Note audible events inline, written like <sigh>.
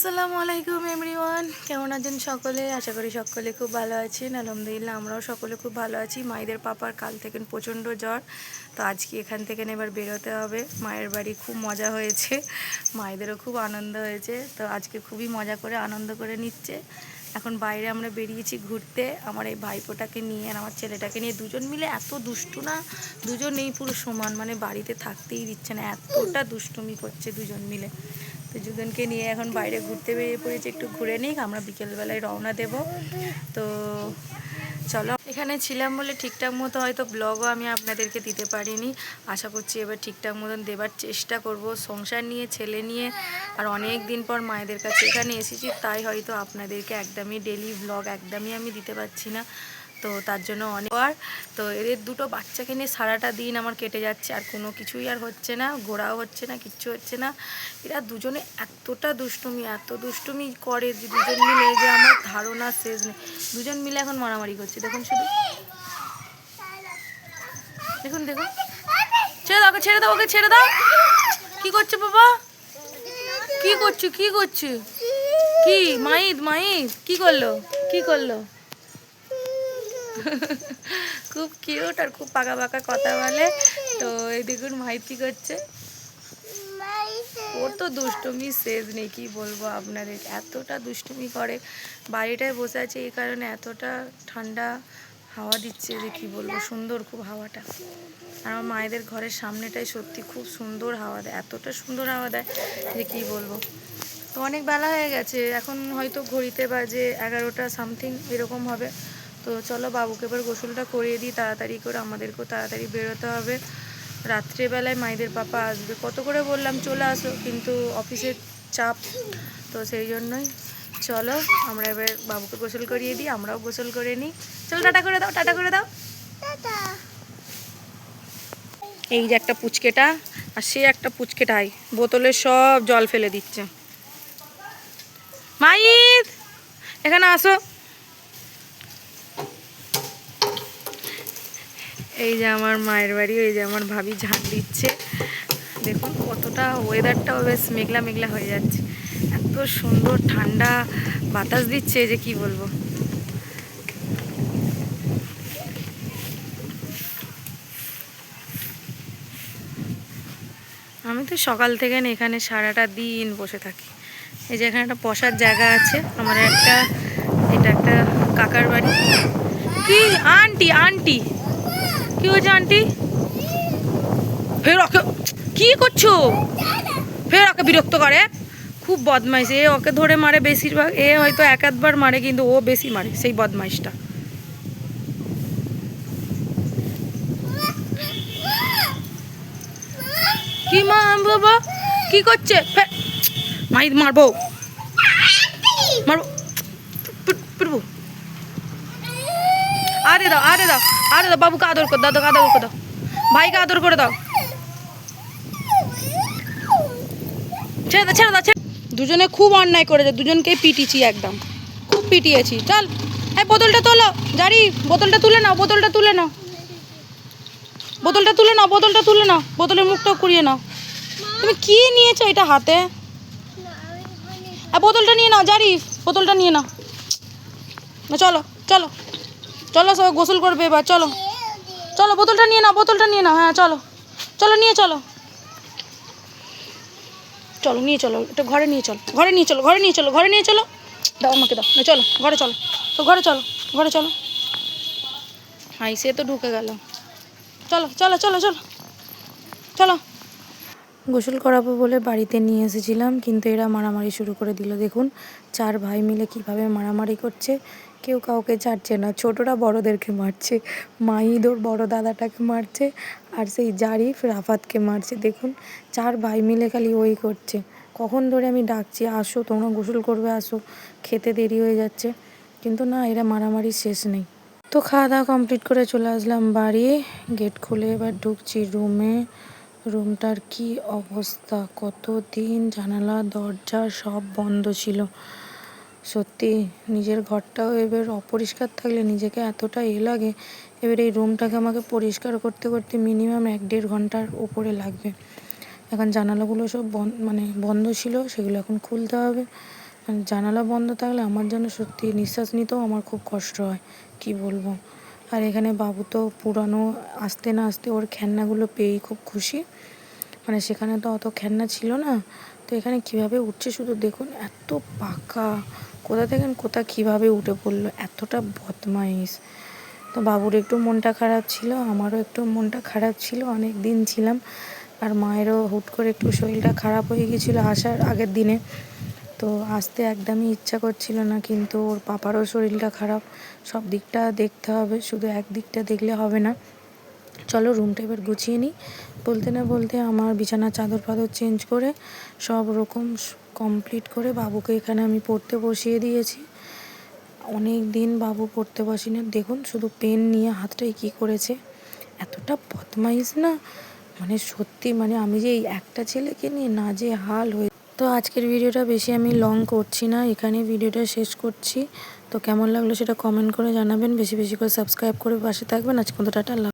আসসালামু আলাইকুম এভরিওয়ান কেমন আছেন সকলে? আশা করি সকলে খুব ভালো আছেন। আলহামদুলিল্লাহ, আমরাও সকলে খুব ভালো আছি। মায়েদের পাপার কাল থেকে প্রচণ্ড জ্বর। তো আজকে এখান থেকে এবার বেরোতে হবে। মায়ের বাড়ি খুব মজা হয়েছে। মায়েদেরও খুব আনন্দ হয়েছে। তো আজকে খুবই মজা করে, আনন্দ করে নিচ্ছে। এখন বাইরে আমরা বেরিয়েছি ঘুরতে। আমার এই ভাইপোটাকে নিয়ে আর আমার ছেলেটাকে নিয়ে দুজন মিলে এত দুষ্টু না? দুজনেই পুরো সমান। মানে বাড়িতে থাকতেই দিচ্ছে না। এতটা দুষ্টুমি করছে দুজন মিলে। তো দুজনকে নিয়ে এখন বাইরে ঘুরতে বেরিয়ে পড়েছি, একটু ঘুরে নিই আমরা বিকেলবেলায় রওনা দেব। তো চলো। এখানে ছিলাম বলে ঠিকঠাক মতো হয়তো ব্লগও আমি আপনাদেরকে দিতে পারিনি। আশা করছি এবার ঠিকঠাক মতন দেবার চেষ্টা করব। সংসার নিয়ে, ছেলে নিয়ে, আর অনেক দিন পর মায়েদের কাছে এখানে এসেছি, তাই হয়তো আপনাদেরকে একদমই ডেলি ব্লগ একদমই আমি দিতে পারছি না। তো তার জন্য অনেকবার তো এদের দুটো বাচ্চাকে নিয়ে সারাটা দিন আমার কেটে যাচ্ছে, আর কোনো কিছুই আর হচ্ছে না, ঘোরাও হচ্ছে না, কিচ্ছু হচ্ছে না। এরা দুজনে এতটা দুষ্টুমি, এত দুষ্টুমি করে যে দুজন মিলে যে আমার ধারণা শেষ নেই। দুজন মিলে এখন মারামারি করছে, দেখুন শুধু। দেখুন দেখুন। ছেড়ে দাও ছেড়ে দাও ওকে, ছেড়ে দাও। কি করছ বাবা? কি করছ কি করছ? কি? মাইদ মাইদ কি করল? কি করল? <laughs> খুব কিউট আর খুব পাকা পাকা কথা বলে। তো এই দেখুন মাইদ কি করছে? ওর তো দুষ্টুমি শেষ নেই, কি বলব আপনাদের? এতটা দুষ্টুমি করে। বাড়িটায় বসে আছে, এই কারণে এতটা ঠান্ডা হাওয়া দিচ্ছে যে কি বলব, সুন্দর খুব হাওয়াটা। আর আমার মায়েদের ঘরের সামনেটাই সত্যি খুব সুন্দর হাওয়া দেয়, এতটা সুন্দর হাওয়া দেয় যে কি বলব। তো অনেক বেলা হয়ে গেছে, এখন হয়তো ঘড়িতে বাজে এগারোটা সামথিং এরকম হবে। তো চলো বাবুকে এবার গোসলটা করিয়ে দিই তাড়াতাড়ি করে আমাদেরকেও তাড়াতাড়ি বেরোতে হবে। রাত্রেবেলায় মাইদের পাপা আসবে। কত করে বললাম চলে আসো কিন্তু অফিসের চাপ তো সেই জন্যই। চলো আমরা এবার বাবুকে গোসল করিয়ে দিই আমরাও গোসল করে নিই। চলো টাটা করে দাও টাটা করে দাও। এই যে একটা পুচকেটা আর সে একটা পুচকেটাই বোতলে সব জল ফেলে দিচ্ছে। মাইদ এখানে আসো। এই যে আমার মায়ের বাড়ি, এই যে আমার ভাবি ঝাঁট দিচ্ছে। দেখুন কতটা ওয়েদারটাও বেশ মেঘলা মেঘলা হয়ে যাচ্ছে। এত সুন্দর ঠান্ডা বাতাস দিচ্ছে যে কি বলব। আমি তো সকাল থেকে না এখানে সারাটা দিন বসে থাকি। এই যে এখানে একটা বসার জায়গা আছে, আমার একটা, এটা একটা কাকার বাড়ি। কি? Aunty aunty! কি হয়েছে, আন্টি? ফের ওকে, কি করছ? ফের ওকে বিরক্ত করে। খুব বদমাইশ। এ ওকে ধরে মারে বেশিরভাগ। এ হয়তো এক আধবার মারে, কিন্তু ও বেশি মারে, সেই বদমাইশটা। কি মা, বাবা? কি করছে? মাই মারবো। মারবো। পিট- পিটবো আরে দাও আরে দাও আরে দাও, বাবুকে আদর করে দাও আদর করে দাও। ভাইকে আদর করে দাও। ছেড়ে দাও ছেড়ে দাও, ছেড়ে দুজনে খুব অন্যায় করেছে, দুজনকেই পিটিছি একদম। খুব পিটিয়েছি। চল, এই বোতলটা তোলো, জারি, বোতলটা তুলে নাও, বোতলটা তুলে নাও। বোতলটা তুলে নাও, বোতলটা তুলে নাও, বোতলের মুখটাও কুড়িয়ে নাও। তুমি কি নিয়েছো এটা হাতে? আর বোতলটা নিয়ে নাও, জারি, বোতলটা নিয়ে নাও। চলো চলো। চলো সবাই গোসল করবে এবার, চলো। চলো, বোতলটা নিয়ে নাও, বোতলটা নিয়ে নাও হ্যাঁ চলো। চলো, নিয়ে চলো। চলো, নিয়ে চলো, একটু ঘরে নিয়ে চলো, ঘরে নিয়ে চলো, ঘরে নিয়ে চলো, ঘরে নিয়ে চলো। দাও আমাকে, দাও না চলো, ঘরে চলো, তো ঘরে চলো ঘরে চলো। হাই, সে তো ঢুকে গেল। চলো চলো চলো চলো চলো। গোসল করাবো বলে বাড়িতে নিয়ে এসেছিলাম, কিন্তু এরা মারামারি শুরু করে দিল। দেখুন, চার ভাই মিলে কীভাবে মারামারি করছে। কেউ কাউকে ছাড়ছে না। ছোটরা বড়দেরকে মারছে। মাহিদ বড় দাদাটাকে মারছে আর সেই জারিফ রাফাতকে মারছে। দেখুন, চার ভাই মিলে খালি ওই করছে। কখন ধরে আমি ডাকছি, আসো, তোমরা গোসল করবে, আসো। খেতে দেরি হয়ে যাচ্ছে। কিন্তু না, এরা মারামারি শেষ নেই। তো খাওয়া দাওয়া কমপ্লিট করে চলে আসলাম বাড়ি। গেট খুলে এবার ঢুকছি রুমে। রুমটার কি অবস্থা? কত দিন জানালা, দরজা সব বন্ধ ছিল। সত্যি নিজের ঘরটাও এবার অপরিষ্কার থাকলে নিজেকে এতটা এ লাগে, এবার এই রুমটাকে আমাকে পরিষ্কার করতে করতে মিনিমাম এক দেড় ঘণ্টার উপরে লাগবে। এখন জানালাগুলো সব বন মানে বন্ধ ছিল, সেগুলো এখন খুলতে হবে। জানালা বন্ধ থাকলে আমার জন্য সত্যি নিঃশ্বাস নিতেও আমার খুব কষ্ট হয়, কি বলব? আর এখানে বাবু তো পুরানো আসতে না আসতে ওর খেলনাগুলো পেয়েই খুব খুশি। মানে সেখানে তো অত খেলনা ছিল না তো এখানে কীভাবে উঠছে শুধু দেখুন, এত পাকা। কোথা থেকে কোথা কীভাবে উঠে পড়ল, এতটা বদমাইশ। তো বাবুর একটু মনটা খারাপ ছিল, আমারও একটু মনটা খারাপ ছিল, অনেক দিন ছিলাম। আর মায়েরও হুট করে একটু শরীরটা খারাপ হয়ে গিয়েছিল আসার আগের দিনে। তো আসতে একদমই ইচ্ছা করছিল না, কিন্তু ওর পাপারও শরীরটা খারাপ। সব দিকটা দেখতে হবে, শুধু এক দিকটা দেখলে হবে না। চলো রুমটা এবার গুছিয়ে নিই। বলতে না বলতে আমার বিছানার চাদর ফাদর চেঞ্জ করে সব রকম কমপ্লিট করে বাবুকে এখানে আমি পড়তে বসিয়ে দিয়েছি। অনেক দিন বাবু পড়তে বসি না দেখুন শুধু পেন নিয়ে হাতটাই কী করেছে। এতটা বদমাইশ না? মানে সত্যি মানে আমি যে এই একটা ছেলেকে নিয়ে না যে হাল হয়ে তো আজকের ভিডিওটা বেশি আমি লং করছি না, এখানে ভিডিওটা শেষ করছি। তো কেমন লাগল সেটা কমেন্ট করে জানাবেন। বেশি বেশি করে সাবস্ক্রাইব করে পাশে থাকবেন। আজকে মতো টাটা